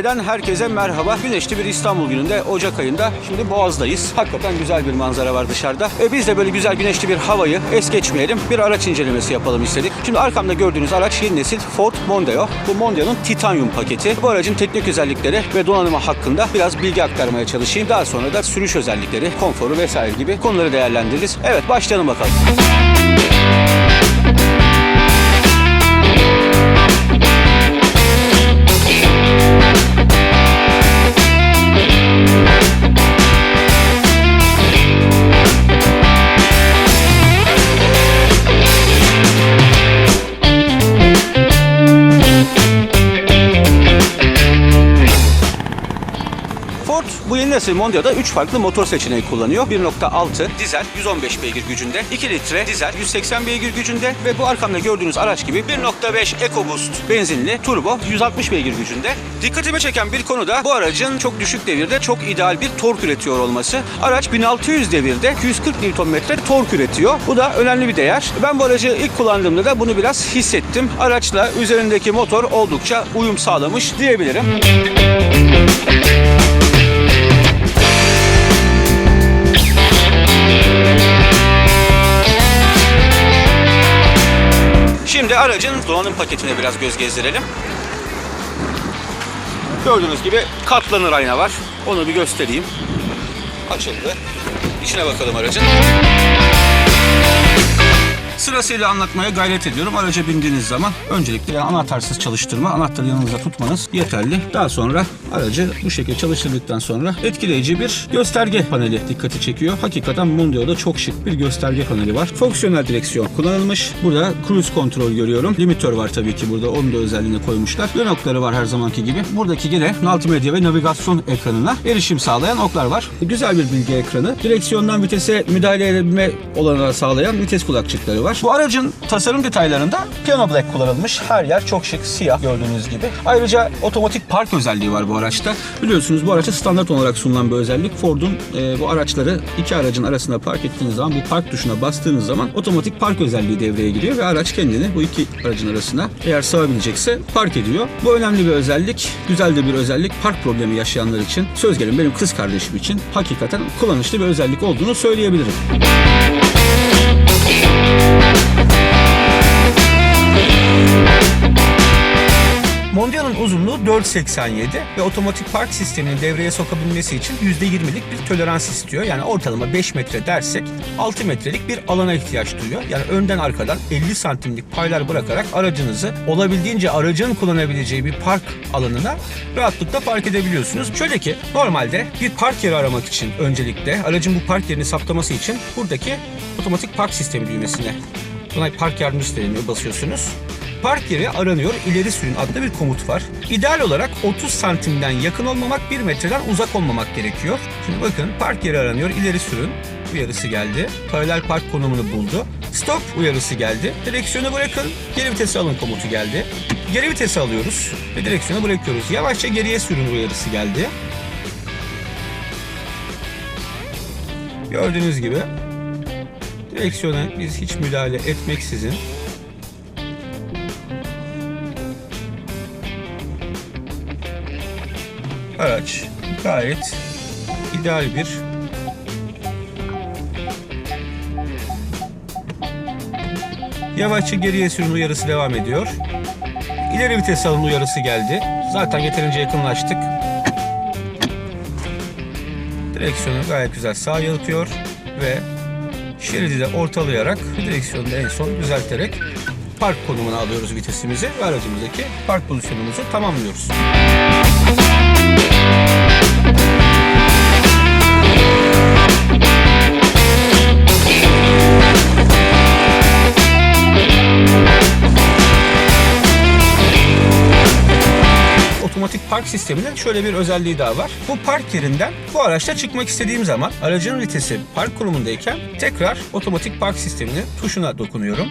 Antalya'dan herkese merhaba. Güneşli bir İstanbul gününde Ocak ayında şimdi Boğaz'dayız. Hakikaten güzel bir manzara var dışarıda. E biz de böyle güzel güneşli bir havayı es geçmeyelim. Bir araç incelemesi yapalım istedik. Şimdi arkamda gördüğünüz araç yeni nesil Ford Mondeo. Bu Mondeo'nun Titanium paketi. Bu aracın teknik özellikleri ve donanımı hakkında biraz bilgi aktarmaya çalışayım. Daha sonra da sürüş özellikleri, konforu vesaire gibi konuları değerlendiririz. Evet başlayalım bakalım. Yeni nesil Mondeo'da 3 farklı motor seçeneği kullanıyor. 1.6 dizel 115 beygir gücünde, 2 litre dizel 180 beygir gücünde ve bu arkamda gördüğünüz araç gibi 1.5 EcoBoost benzinli turbo 160 beygir gücünde. Dikkatimi çeken bir konu da bu aracın çok düşük devirde çok ideal bir tork üretiyor olması. Araç 1600 devirde 240 Nm tork üretiyor. Bu da önemli bir değer. Ben bu aracı ilk kullandığımda da bunu biraz hissettim. Araçla üzerindeki motor oldukça uyum sağlamış diyebilirim. Şimdi aracın donanım paketine biraz göz gezdirelim. Gördüğünüz gibi katlanır ayna var. Onu bir göstereyim. Açıldı. İçine bakalım aracın. Sırasıyla anlatmaya gayret ediyorum. Araca bindiğiniz zaman öncelikle yani anahtarsız çalıştırma, anahtarı yanınızda tutmanız yeterli. Daha sonra aracı bu şekilde çalıştırdıktan sonra etkileyici bir gösterge paneli dikkati çekiyor. Hakikaten Mondeo'da çok şık bir gösterge paneli var. Fonksiyonel direksiyon kullanılmış. Burada cruise kontrol görüyorum. Limitör var tabii ki burada. Onun da özelliğini koymuşlar. Yön okları var her zamanki gibi. Buradaki yine multimedya ve navigasyon ekranına erişim sağlayan oklar var. Güzel bir bilgi ekranı. Direksiyondan vitese müdahale edebilme olanağı sağlayan vites kulakçıkları var. Bu aracın tasarım detaylarında piano black kullanılmış. Her yer çok şık, siyah gördüğünüz gibi. Ayrıca otomatik park özelliği var bu araçta. Biliyorsunuz bu araçta standart olarak sunulan bir özellik. Ford'un e, bu araçları iki aracın arasında park ettiğiniz zaman bu park tuşuna bastığınız zaman otomatik park özelliği devreye giriyor ve araç kendini bu iki aracın arasına eğer sığabilecekse park ediyor. Bu önemli bir özellik. Güzel de bir özellik. Park problemi yaşayanlar için, söz gelimi benim kız kardeşim için hakikaten kullanışlı bir özellik olduğunu söyleyebilirim. Mondial'ın uzunluğu 4.87 ve otomatik park sistemini devreye sokabilmesi için %20'lik bir tolerans istiyor. Yani ortalama 5 metre dersek 6 metrelik bir alana ihtiyaç duyuyor. Yani önden arkadan 50 santimlik paylar bırakarak aracınızı olabildiğince aracın kullanabileceği bir park alanına rahatlıkla park edebiliyorsunuz. Şöyle ki normalde bir park yeri aramak için öncelikle aracın bu park yerini saptaması için buradaki otomatik park sistemi düğmesine Buna park yardımcısı deniliyor basıyorsunuz. Park yeri aranıyor, ileri sürün adlı bir komut var. İdeal olarak 30 santimden yakın olmamak, 1 metreden uzak olmamak gerekiyor. Şimdi bakın park yeri aranıyor, ileri sürün uyarısı geldi. Paralel park konumunu buldu. Stop uyarısı geldi. Direksiyonu bırakın, geri vitesi alın komutu geldi. Geri vitesi alıyoruz ve direksiyonu bırakıyoruz. Yavaşça geriye sürün uyarısı geldi. Gördüğünüz gibi direksiyona biz hiç müdahale etmeksizin araç gayet ideal bir Yavaşça geriye sürün uyarısı devam ediyor. İleri vites alın uyarısı geldi. Zaten yeterince yakınlaştık. Direksiyonu gayet güzel sağa yalıtıyor ve şeridi de ortalayarak direksiyonu da en son düzelterek park konumuna alıyoruz vitesimizi ve aracımızdaki park pozisyonumuzu tamamlıyoruz. Otomatik park sisteminin şöyle bir özelliği daha var. Bu park yerinden bu araçla çıkmak istediğim zaman aracın vitesi park konumundayken tekrar otomatik park sisteminin tuşuna dokunuyorum.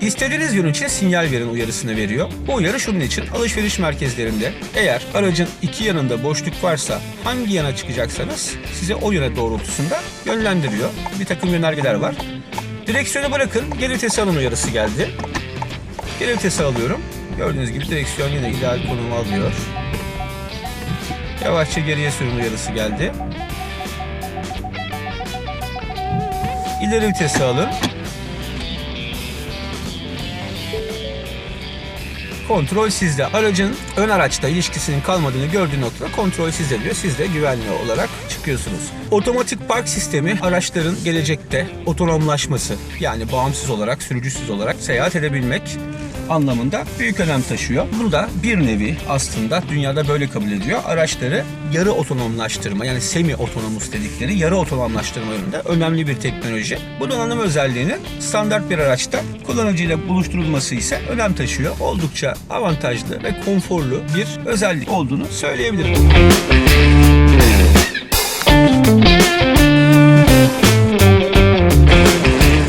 İstediğiniz yön için sinyal verin uyarısını veriyor. Bu uyarı şunun için alışveriş merkezlerinde eğer aracın iki yanında boşluk varsa hangi yana çıkacaksanız size o yöne doğrultusunda yönlendiriyor. Bir takım yönergeler var. Direksiyonu bırakın geri vitesi alın uyarısı geldi. Geri vitesi alıyorum. Gördüğünüz gibi direksiyon yine ideal konumu alıyor. Yavaşça geriye sürün uyarısı geldi. İleri vitesi alın. Kontrol sizde. Aracın ön araçta ilişkisinin kalmadığını gördüğü noktada kontrol sizde diyor. Siz de güvenli olarak çıkıyorsunuz. Otomatik park sistemi araçların gelecekte otonomlaşması yani bağımsız olarak, sürücüsüz olarak seyahat edebilmek anlamında büyük önem taşıyor. Bu da bir nevi aslında dünyada böyle kabul ediyor. Araçları yarı otonomlaştırma yani semi otonomus dedikleri yarı otonomlaştırma yönünde önemli bir teknoloji. Bu donanım özelliğinin standart bir araçta kullanıcıyla buluşturulması ise önem taşıyor. Oldukça avantajlı ve konforlu bir özellik olduğunu söyleyebilirim.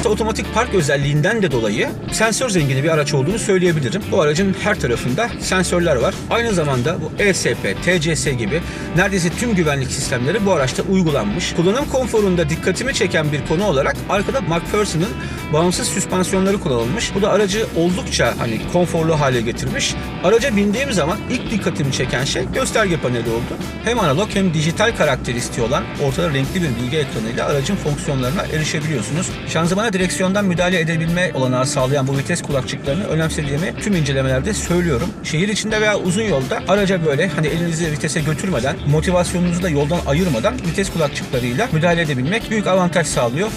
Otomatik park özelliğinden de dolayı sensör zengini bir araç olduğunu söyleyebilirim. Bu aracın her tarafında sensörler var. Aynı zamanda bu ESP, TCS gibi neredeyse tüm güvenlik sistemleri bu araçta uygulanmış. Kullanım konforunda dikkatimi çeken bir konu olarak arkada McPherson'ın bağımsız süspansiyonları kullanılmış. Bu da aracı oldukça hani konforlu hale getirmiş. Araca bindiğim zaman ilk dikkatimi çeken şey gösterge paneli oldu. Hem analog hem dijital karakteristiği olan ortada renkli bir bilgi ekranıyla aracın fonksiyonlarına erişebiliyorsunuz. Şanzımana direksiyondan müdahale edebilme olanağı sağlayan bu vites kulakçıklarını önemsediğimi tüm incelemelerde söylüyorum. Şehir içinde veya uzun yolda araca böyle hani elinizi vitese götürmeden, motivasyonunuzu da yoldan ayırmadan vites kulakçıklarıyla müdahale edebilmek büyük avantaj sağlıyor.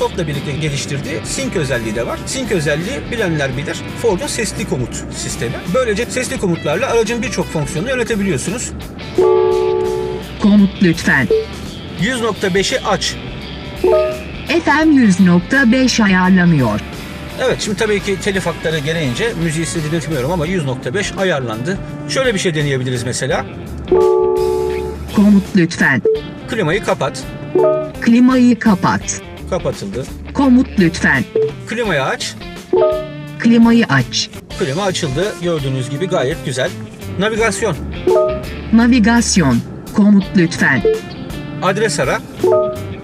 Microsoft'la birlikte geliştirdiği Sync özelliği de var. Sync özelliği bilenler bilir. Ford'un sesli komut sistemi. Böylece sesli komutlarla aracın birçok fonksiyonunu yönetebiliyorsunuz. Komut lütfen. 100.5'i aç. FM 100.5 ayarlanıyor. Evet şimdi tabii ki telif hakları gereğince müziği size dinletmiyorum ama 100.5 ayarlandı. Şöyle bir şey deneyebiliriz mesela. Komut lütfen. Klimayı kapat. Klimayı kapat. Kapatıldı. Komut lütfen. Klimayı aç. Klimayı aç. Klima açıldı. Gördüğünüz gibi gayet güzel. Navigasyon. Navigasyon. Komut lütfen. Adres ara.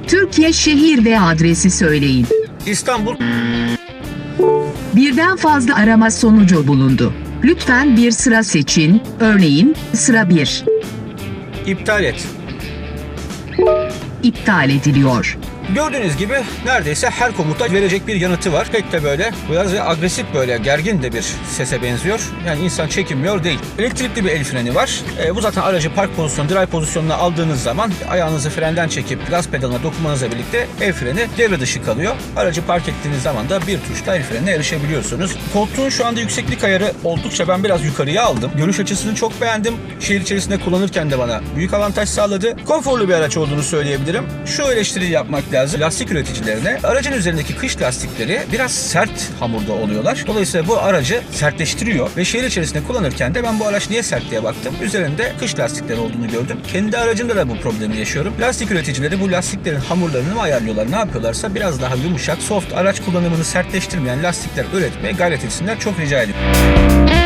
Türkiye şehir ve adresi söyleyin. İstanbul. Birden fazla arama sonucu bulundu. Lütfen bir sıra seçin. Örneğin sıra 1. iptal et. İptal ediliyor. Gördüğünüz gibi neredeyse her komuta verecek bir yanıtı var. Pek de böyle biraz agresif böyle gergin de bir sese benziyor. Yani insan çekinmiyor değil. Elektrikli bir el freni var. E, bu zaten aracı park pozisyonu, drive pozisyonuna aldığınız zaman ayağınızı frenden çekip gaz pedalına dokunmanızla birlikte el freni devre dışı kalıyor. Aracı park ettiğiniz zaman da bir tuşla el frenine erişebiliyorsunuz. Koltuğun şu anda yükseklik ayarı oldukça ben biraz yukarıya aldım. Görüş açısını çok beğendim. Şehir içerisinde kullanırken de bana büyük avantaj sağladı. Konforlu bir araç olduğunu söyleyebilirim. Şu eleştiriyi yapmak lazım. Lastik üreticilerine aracın üzerindeki kış lastikleri biraz sert hamurda oluyorlar. Dolayısıyla bu aracı sertleştiriyor ve şehir içerisinde kullanırken de ben bu araç niye sert diye baktım. Üzerinde kış lastikleri olduğunu gördüm. Kendi aracımda da bu problemi yaşıyorum. Lastik üreticileri bu lastiklerin hamurlarını mı ayarlıyorlar ne yapıyorlarsa biraz daha yumuşak, soft araç kullanımını sertleştirmeyen lastikler üretmeye gayret etsinler. Çok rica ediyorum.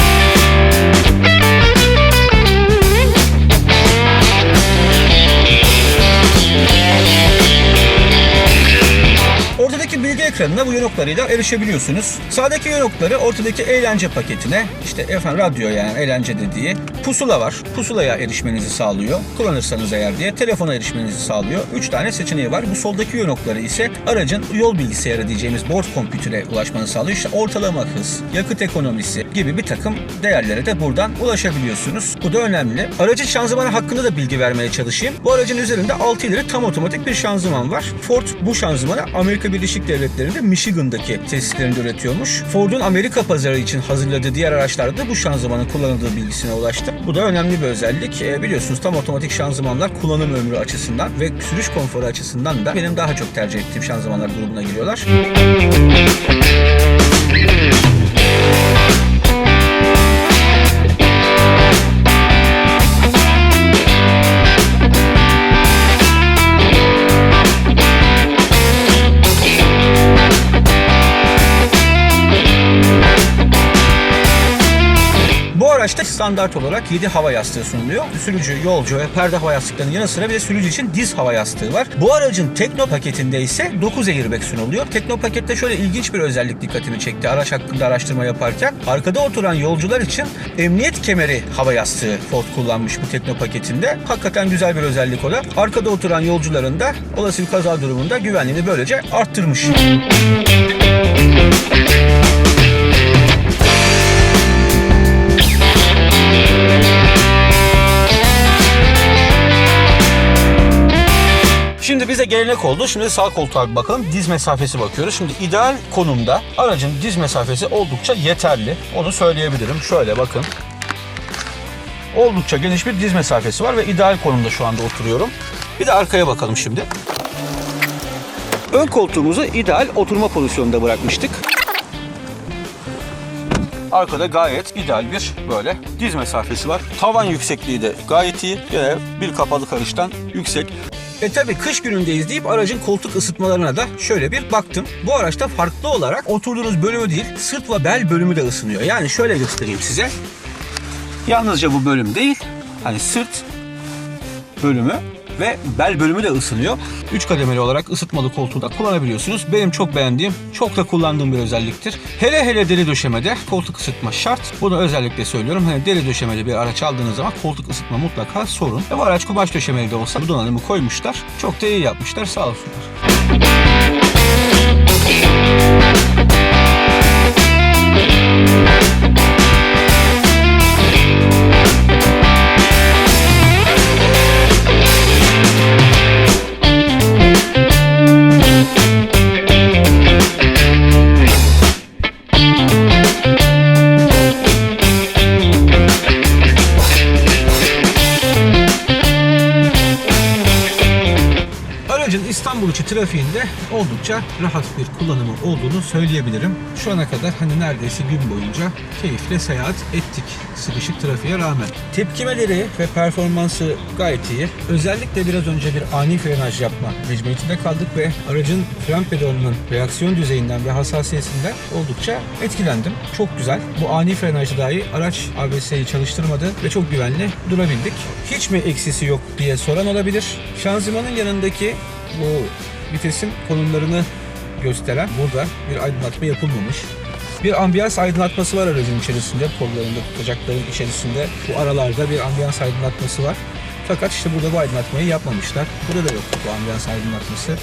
Ortadaki bilgi ekranına bu yönoklarıyla erişebiliyorsunuz. Sağdaki yönokları ortadaki eğlence paketine, işte efendim radyo yani eğlence dediği pusula var. Pusulaya erişmenizi sağlıyor. Kullanırsanız eğer diye telefona erişmenizi sağlıyor. 3 tane seçeneği var. Bu soldaki yönokları ise aracın yol bilgisayarı diyeceğimiz board kompütüre ulaşmanızı sağlıyor. İşte ortalama hız, yakıt ekonomisi gibi bir takım değerlere de buradan ulaşabiliyorsunuz. Bu da önemli. Aracın şanzımanı hakkında da bilgi vermeye çalışayım. Bu aracın üzerinde 6 ileri tam otomatik bir şanzıman var. Ford bu şanzımanı Amerika Birleşik Devletleri'nde Michigan'daki tesislerinde üretiyormuş. Ford'un Amerika pazarı için hazırladığı diğer araçlarda bu şanzımanın kullanıldığı bilgisine ulaştım. Bu da önemli bir özellik. E, biliyorsunuz tam otomatik şanzımanlar kullanım ömrü açısından ve sürüş konforu açısından da benim daha çok tercih ettiğim şanzımanlar grubuna giriyorlar. Standart olarak 7 hava yastığı sunuluyor. Sürücü, yolcu ve perde hava yastıklarının yanı sıra bir de sürücü için diz hava yastığı var. Bu aracın Tekno paketinde ise 9 airbag sunuluyor. Tekno pakette şöyle ilginç bir özellik dikkatimi çekti araç hakkında araştırma yaparken. Arkada oturan yolcular için emniyet kemeri hava yastığı Ford kullanmış bu Tekno paketinde. Hakikaten güzel bir özellik o da. Arkada oturan yolcuların da olası bir kaza durumunda güvenliğini böylece arttırmış. Şimdi bize gelenek oldu. Şimdi sağ koltuğa bakalım. Diz mesafesi bakıyoruz. Şimdi ideal konumda aracın diz mesafesi oldukça yeterli. Onu söyleyebilirim. Şöyle bakın. Oldukça geniş bir diz mesafesi var ve ideal konumda şu anda oturuyorum. Bir de arkaya bakalım şimdi. Ön koltuğumuzu ideal oturma pozisyonunda bırakmıştık. Arkada gayet ideal bir böyle diz mesafesi var. Tavan yüksekliği de gayet iyi. Yine bir kapalı karıştan yüksek. E tabi kış günündeyiz deyip aracın koltuk ısıtmalarına da şöyle bir baktım. Bu araçta farklı olarak oturduğunuz bölümü değil sırt ve bel bölümü de ısınıyor. Yani şöyle göstereyim size. Yalnızca bu bölüm değil. Hani sırt bölümü ve bel bölümü de ısınıyor. 3 kademeli olarak ısıtmalı koltuğu da kullanabiliyorsunuz. Benim çok beğendiğim, çok da kullandığım bir özelliktir. Hele hele deri döşemede koltuk ısıtma şart. Bunu özellikle söylüyorum. Hani deri döşemeli bir araç aldığınız zaman koltuk ısıtma mutlaka sorun. E bu araç kumaş döşemeli de olsa bu donanımı koymuşlar. Çok da iyi yapmışlar sağ olsunlar. Aracın trafiğinde oldukça rahat bir kullanımı olduğunu söyleyebilirim. Şu ana kadar hani neredeyse gün boyunca keyifle seyahat ettik sıkışık trafiğe rağmen. Tepkimeleri ve performansı gayet iyi. Özellikle biraz önce bir ani frenaj yapma mecburiyetinde kaldık ve aracın fren pedalının reaksiyon düzeyinden ve hassasiyetinden oldukça etkilendim. Çok güzel. Bu ani frenajda dahi araç ABS'yi çalıştırmadı ve çok güvenli durabildik. Hiç mi eksisi yok diye soran olabilir. Şanzımanın yanındaki bu vitesin konumlarını gösteren burada bir aydınlatma yapılmamış. Bir ambiyans aydınlatması var aracın içerisinde. Kollarında tutacakların içerisinde bu aralarda bir ambiyans aydınlatması var. Fakat işte burada bu aydınlatmayı yapmamışlar. Burada da yok bu ambiyans aydınlatması.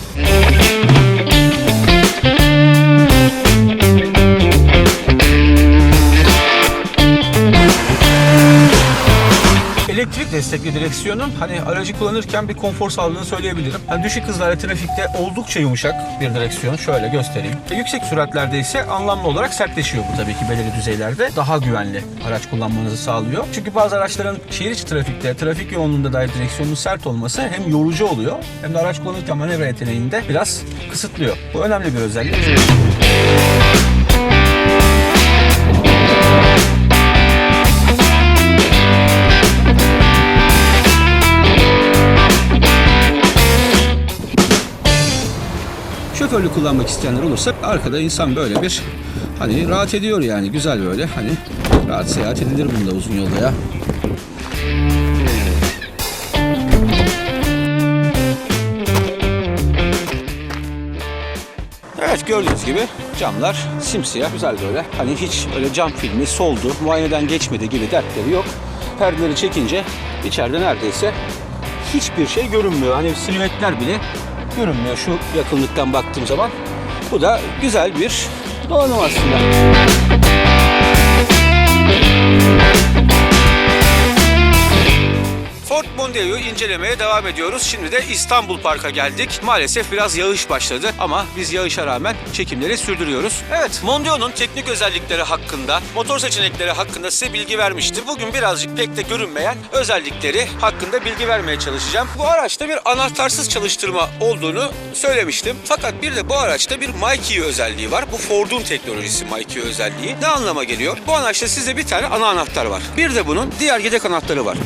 Elektrik destekli direksiyonun hani aracı kullanırken bir konfor sağladığını söyleyebilirim. Hani düşük hızlarda trafikte oldukça yumuşak bir direksiyon. Şöyle göstereyim. E, yüksek süratlerde ise anlamlı olarak sertleşiyor bu tabii ki belirli düzeylerde. Daha güvenli araç kullanmanızı sağlıyor. Çünkü bazı araçların şehir içi trafikte, trafik yoğunluğunda dahi direksiyonun sert olması hem yorucu oluyor hem de araç kullanırken manevra yeteneğini de biraz kısıtlıyor. Bu önemli bir özellik. Şoförlü kullanmak isteyenler olursa arkada insan böyle bir hani rahat ediyor yani güzel böyle hani rahat seyahat edilir bunda uzun yolda ya. Evet gördüğünüz gibi camlar simsiyah güzel böyle. Hani hiç öyle cam filmi soldu, muayeneden geçmedi gibi dertleri yok. Perdeleri çekince içeride neredeyse hiçbir şey görünmüyor. Hani silüetler bile görünmüyor şu yakınlıktan baktığım zaman. Bu da güzel bir donanım aslında. Ford Mondeo incelemeye devam ediyoruz. Şimdi de İstanbul Park'a geldik. Maalesef biraz yağış başladı ama biz yağışa rağmen çekimleri sürdürüyoruz. Evet, Mondeo'nun teknik özellikleri hakkında, motor seçenekleri hakkında size bilgi vermiştim. Bugün birazcık pek de görünmeyen özellikleri hakkında bilgi vermeye çalışacağım. Bu araçta bir anahtarsız çalıştırma olduğunu söylemiştim. Fakat bir de bu araçta bir MyKey özelliği var. Bu Ford'un teknolojisi MyKey özelliği. Ne anlama geliyor? Bu araçta sizde bir tane ana anahtar var. Bir de bunun diğer yedek anahtarı var.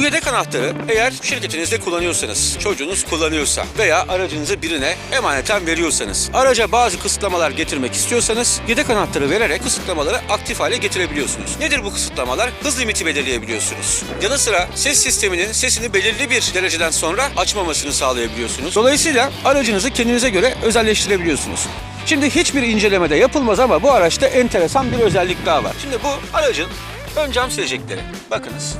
Bu yedek anahtarı eğer şirketinizde kullanıyorsanız, çocuğunuz kullanıyorsa veya aracınızı birine emaneten veriyorsanız, araca bazı kısıtlamalar getirmek istiyorsanız yedek anahtarı vererek kısıtlamaları aktif hale getirebiliyorsunuz. Nedir bu kısıtlamalar? Hız limiti belirleyebiliyorsunuz. Yanı sıra ses sisteminin sesini belirli bir dereceden sonra açmamasını sağlayabiliyorsunuz. Dolayısıyla aracınızı kendinize göre özelleştirebiliyorsunuz. Şimdi hiçbir incelemede yapılmaz ama bu araçta enteresan bir özellik daha var. Şimdi bu aracın ön cam silecekleri. Bakınız.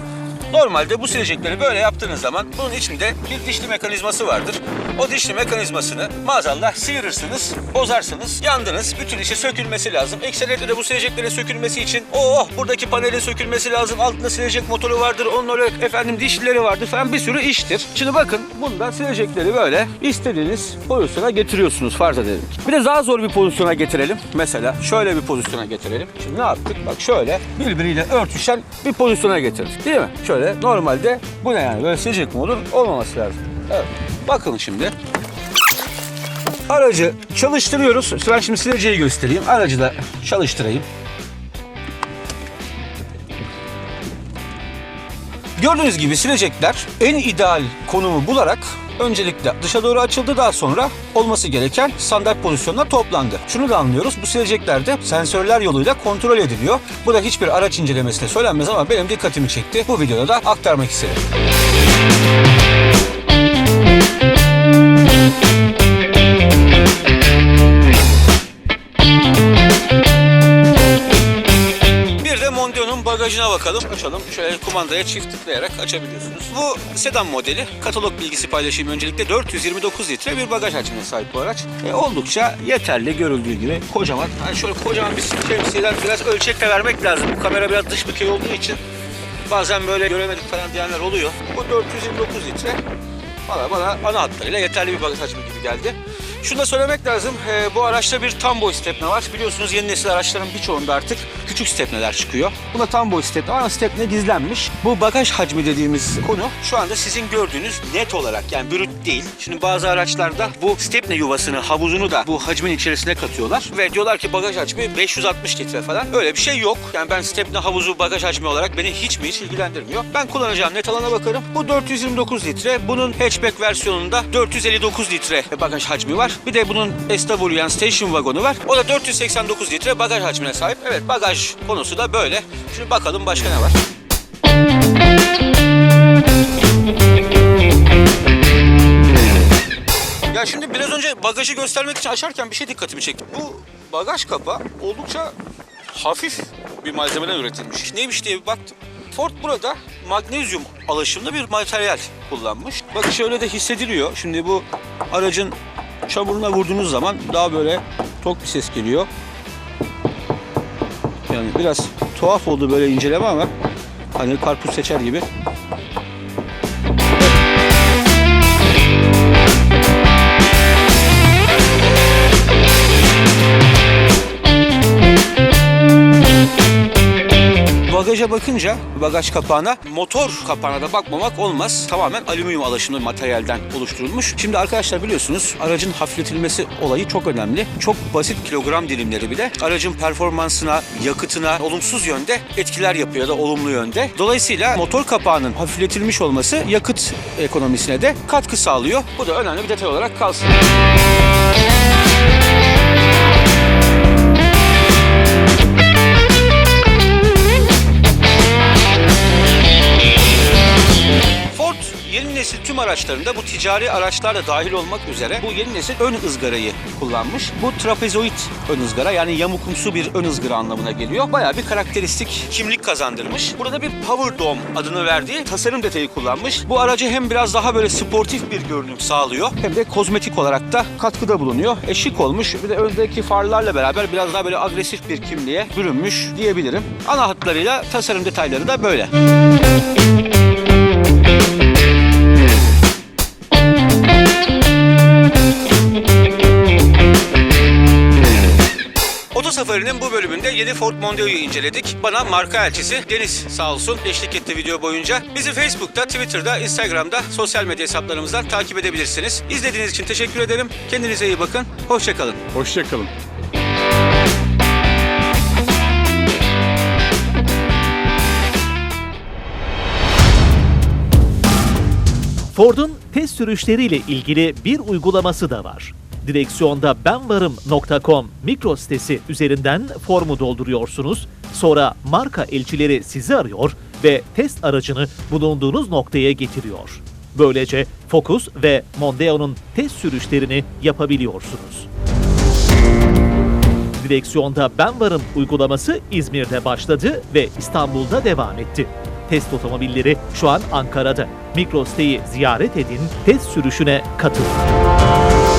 Normalde bu silecekleri böyle yaptığınız zaman bunun içinde bir dişli mekanizması vardır. O dişli mekanizmasını maazallah sıyırırsınız, bozarsınız, yandınız. Bütün işi sökülmesi lazım. Ekseriyetle de bu sileceklerin sökülmesi için oh buradaki panelin sökülmesi lazım. Altında silecek motoru vardır, onun öyle efendim dişlileri vardır falan bir sürü iştir. Şimdi bakın bunda silecekleri böyle istediğiniz pozisyona getiriyorsunuz farz edelim. Bir de daha zor bir pozisyona getirelim. Mesela şöyle bir pozisyona getirelim. Şimdi ne yaptık? Bak şöyle birbiriyle örtüşen bir pozisyona getirdik değil mi? Şöyle normalde bu ne yani? Böyle silecek mi olur? Olmaması lazım. Evet. Bakın şimdi. Aracı çalıştırıyoruz. Ben şimdi sileceği göstereyim. Aracı da çalıştırayım. Gördüğünüz gibi silecekler en ideal konumu bularak öncelikle dışa doğru açıldı daha sonra olması gereken standart pozisyonuna toplandı. Şunu da anlıyoruz bu silecekler sensörler yoluyla kontrol ediliyor. Bu da hiçbir araç incelemesinde söylenmez ama benim dikkatimi çekti. Bu videoda da aktarmak istedim. Bagajına bakalım. Açalım. Şöyle kumandaya çift tıklayarak açabiliyorsunuz. Bu sedan modeli. Katalog bilgisi paylaşayım öncelikle. 429 litre bir bagaj hacmine sahip bu araç. E, oldukça yeterli görüldüğü gibi. Kocaman. Yani şöyle kocaman bir şemsiyeler biraz ölçekle vermek lazım. Bu kamera biraz dış bükey olduğu için bazen böyle göremedik falan diyenler oluyor. Bu 429 litre. Valla bana ana hatlarıyla yeterli bir bagaj hacmi gibi geldi. Şunu da söylemek lazım. e, bu araçta bir tam boy stepne var. Biliyorsunuz yeni nesil araçların birçoğunda artık küçük stepneler çıkıyor. Bunda tam boy stepne ama stepne gizlenmiş. Bu bagaj hacmi dediğimiz konu şu anda sizin gördüğünüz net olarak yani brüt değil. Şimdi bazı araçlarda bu stepne yuvasını, havuzunu da bu hacmin içerisine katıyorlar. Ve diyorlar ki bagaj hacmi 560 litre falan. Öyle bir şey yok. Yani ben stepne havuzu bagaj hacmi olarak beni hiç mi hiç ilgilendirmiyor. Ben kullanacağım net alana bakarım. Bu 429 litre. Bunun hatchback versiyonunda 459 litre bagaj hacmi var. Bir de bunun SW yani station vagonu var. O da 489 litre bagaj hacmine sahip. Evet bagaj konusu da böyle. Şimdi bakalım başka ne var? Ya şimdi biraz önce bagajı göstermek için açarken bir şey dikkatimi çekti. Bu bagaj kapağı oldukça hafif bir malzemeden üretilmiş. Neymiş diye bir baktım. Ford burada magnezyum alaşımlı bir materyal kullanmış. Bak şöyle de hissediliyor. Şimdi bu aracın çamuruna vurduğunuz zaman daha böyle tok bir ses geliyor. Yani biraz tuhaf oldu böyle inceleme ama hani karpuz seçer gibi. Bagaja bakınca, bagaj kapağına, motor kapağına da bakmamak olmaz. Tamamen alüminyum alaşımlı materyalden oluşturulmuş. Şimdi arkadaşlar biliyorsunuz aracın hafifletilmesi olayı çok önemli. Çok basit kilogram dilimleri bile aracın performansına, yakıtına olumsuz yönde etkiler yapıyor ya da olumlu yönde. Dolayısıyla motor kapağının hafifletilmiş olması yakıt ekonomisine de katkı sağlıyor. Bu da önemli bir detay olarak kalsın. Yeni nesil tüm araçlarında bu ticari araçlar da dahil olmak üzere bu yeni nesil ön ızgarayı kullanmış. Bu trapezoid ön ızgara yani yamukumsu bir ön ızgara anlamına geliyor. Bayağı bir karakteristik kimlik kazandırmış. Burada bir Power Dome adını verdiği tasarım detayı kullanmış. Bu aracı hem biraz daha böyle sportif bir görünüm sağlıyor hem de kozmetik olarak da katkıda bulunuyor. E şık olmuş. Bir de öndeki farlarla beraber biraz daha böyle agresif bir kimliğe bürünmüş diyebilirim. Ana hatlarıyla tasarım detayları da böyle. Oto yeni Ford Mondeo'yu inceledik. Bana marka elçisi Deniz sağ olsun eşlik etti video boyunca. Bizi Facebook'ta, Twitter'da, Instagram'da sosyal medya hesaplarımızdan takip edebilirsiniz. İzlediğiniz için teşekkür ederim. Kendinize iyi bakın. Hoşçakalın. Hoşçakalın. Ford'un test sürüşleriyle ilgili bir uygulaması da var. Direksiyonda benvarım.com mikro sitesi üzerinden formu dolduruyorsunuz. Sonra marka elçileri sizi arıyor ve test aracını bulunduğunuz noktaya getiriyor. Böylece Focus ve Mondeo'nun test sürüşlerini yapabiliyorsunuz. Direksiyonda Ben Varım uygulaması İzmir'de başladı ve İstanbul'da devam etti. Test otomobilleri şu an Ankara'da. Mikro siteyi ziyaret edin, test sürüşüne katılın.